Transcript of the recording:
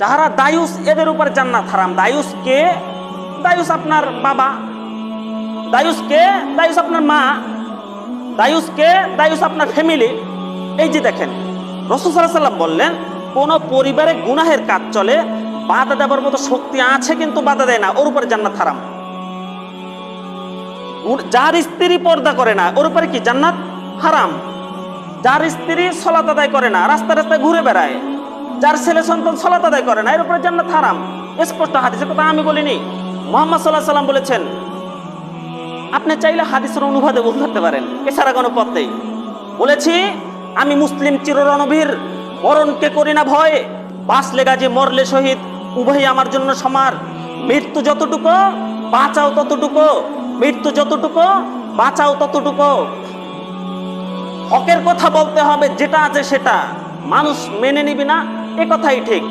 যাহারা দায়ুস, এদের উপর জান্নাত হারাম। দায়ুস কে? দায়ুস আপনার বাবা। দায়ুস কে? দায়ুস আপনার মা। দায়ুস কে? দায়ুস আপনার ফ্যামিলি এই যে দেখেন, রসুল সাল্লাম বললেন, কোন পরিবারে গুনাহের কাজ চলে, বাধা দেওয়ার মতো শক্তি আছে কিন্তু বাধা দেয় না, ওর উপরে জান্নাত হারাম। যার স্ত্রী পর্দা করে না, ওর উপরে কি জান্নাত? হারাম। যার স্ত্রী সলাত আদায় করে না রাস্তা রাস্তায় ঘুরে বেড়ায়। যার ছেলে সন্তান সলাত আদায় করে না, এর উপরে জান্নাত হারাম। স্পষ্ট হাদিসের কথা আমি বলিনি। মোহাম্মদ সাল্লাহ সাল্লাম বলেছেন, আপনি চাইলে হাদিসের অনুবাদে বোঝাতে পারেন, এছাড়া কোনো পথ নেই। বলেছি, আমি মুসলিম চিররণবীর, মরণকে করি না ভয়। বাঁচলে গাজে মরলে শহীদ, উভয়ই আমার জন্য সমার মৃত্যু যতটুকু, বাঁচাও ততটুকু। মৃত্যু যতটুকু, বাঁচাও ততটুকু। হকের কথা বলতে হবে, যেটা আছে সেটা। মানুষ মেনে নিবি না এ কথাই ঠিক।